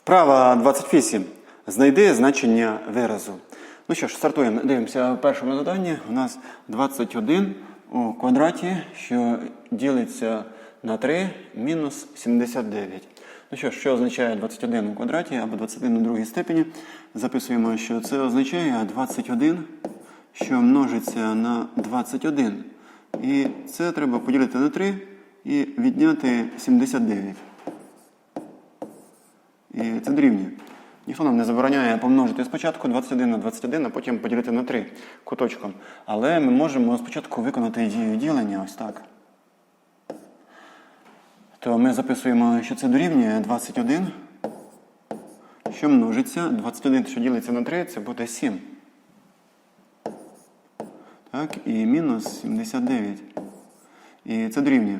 Вправа 28. Знайди значення виразу. Ну що ж, стартуємо. Дивимося першому заданні. У нас 21 у квадраті, що ділиться на 3 мінус 79. Ну що ж, що означає 21 у квадраті або 21 у другій степені? Записуємо, що це означає 21, що множиться на 21. І це треба поділити на 3 і відняти 79. І це дорівнює. Ніхто нам не забороняє помножити спочатку 21 на 21, а потім поділити на 3 куточком. Але ми можемо спочатку виконати дію ділення ось так. То ми записуємо, що це дорівнює 21, що множиться. 21, що ділиться на 3, це буде 7. Так, і мінус 79. І це дорівнює.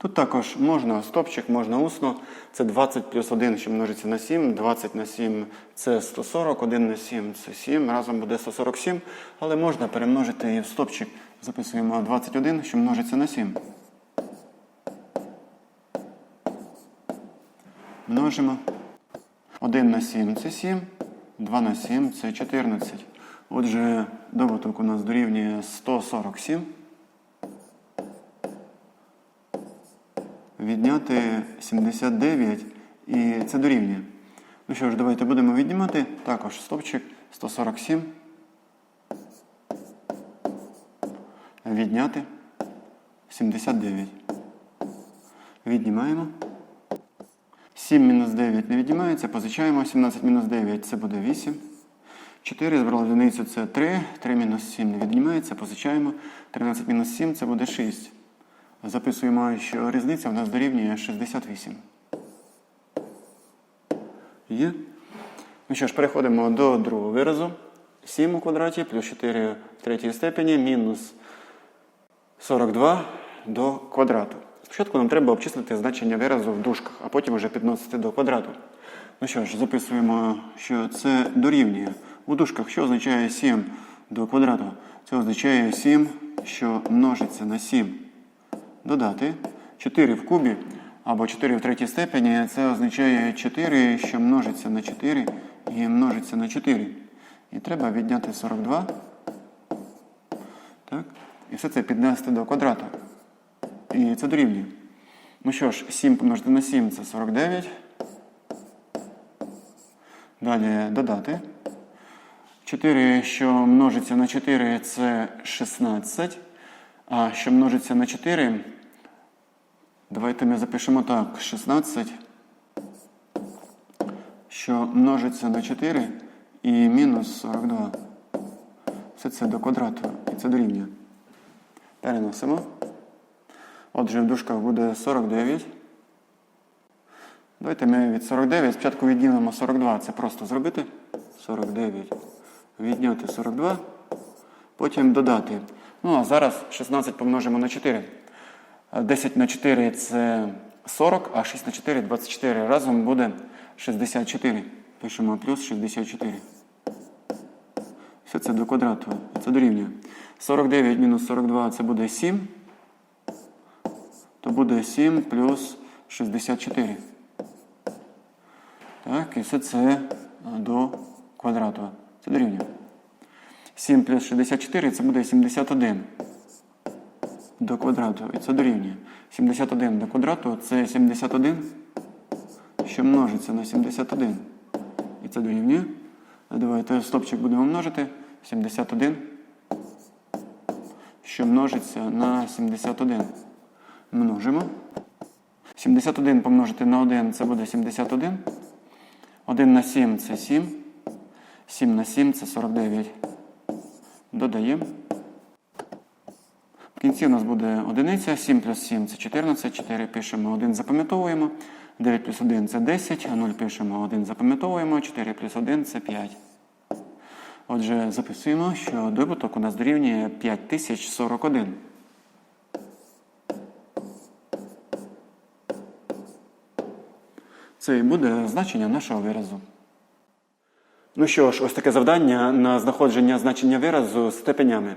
Тут також можна стопчик, можна усно. Це 20 плюс 1, що множиться на 7. 20 на 7 це 140, 1 на 7 це 7. Разом буде 147. Але можна перемножити і в стопчик. Записуємо 21, що множиться на 7. Множимо. 1 на 7 це 7. 2 на 7 це 14. Отже, добуток у нас дорівнює 147. Відняти 79 і це дорівнює. Ну що ж, давайте будемо віднімати. Також стопчик 147. Відняти 79. Віднімаємо. 7 мінус 9 не віднімається, позичаємо 17 мінус 9 це буде 8. 4 збрали одиницю це 3. 3 мінус 7 не віднімається, позичаємо. 13 мінус 7 це буде 6. Записуємо, що різниця в нас дорівнює 68. Є? Ну що ж, переходимо до другого виразу. 7 у квадраті плюс 4 в третій степені мінус 42 до квадрату. Спочатку нам треба обчислити значення виразу в дужках, а потім вже підносити до квадрату. Ну що ж, записуємо, що це дорівнює. У дужках що означає 7 до квадрату? Це означає 7, що множиться на 7 додати 4 в кубі або 4 в третій степені. Це означає 4, що множиться на 4 і множиться на 4. І треба відняти 42. Так? І все це піднести до квадрату. І це дорівнює. Ну що ж, 7 помножити на 7 це 49. Далі додати. 4, що множиться на 4, це 16. А що множиться на 4, давайте ми запишемо так. 16, що множиться на 4 і мінус 42. Все це до квадрату. І це дорівнює. Переносимо. Отже, в дужках буде 49. Давайте ми від 49 спочатку віднімемо 42. Це просто зробити. 49. Відняти 42. Потім додати. Ну, а зараз 16 помножимо на 4. 10 на 4 це 40, а 6 на 4 24. Разом буде 64. Пишемо плюс 64. Все це до квадрату. Це дорівнює. 49 мінус 42 це буде 7. То буде 7 плюс 64. Так, і все це до квадрату. Це дорівнює. 7 плюс 64 це буде 71 до квадрату. І це дорівнює. 71 до квадрату це 71, що множиться на 71. І це дорівнює. Давайте стопчик будемо множити. 71, що множиться на 71. Множимо. 71 помножити на 1 це буде 71. 1 на 7 це 7. 7 на 7 це 49. Додаємо. В кінці у нас буде одиниця, 7 плюс 7 це 14, 4 пишемо, 1 запам'ятовуємо, 9 плюс 1 це 10, а 0 пишемо, 1 запам'ятовуємо, 4 плюс 1 це 5. Отже, записуємо, що добуток у нас дорівнює 5041. Це і буде значення нашого виразу. Ну що ж, ось таке завдання на знаходження значення виразу степенями.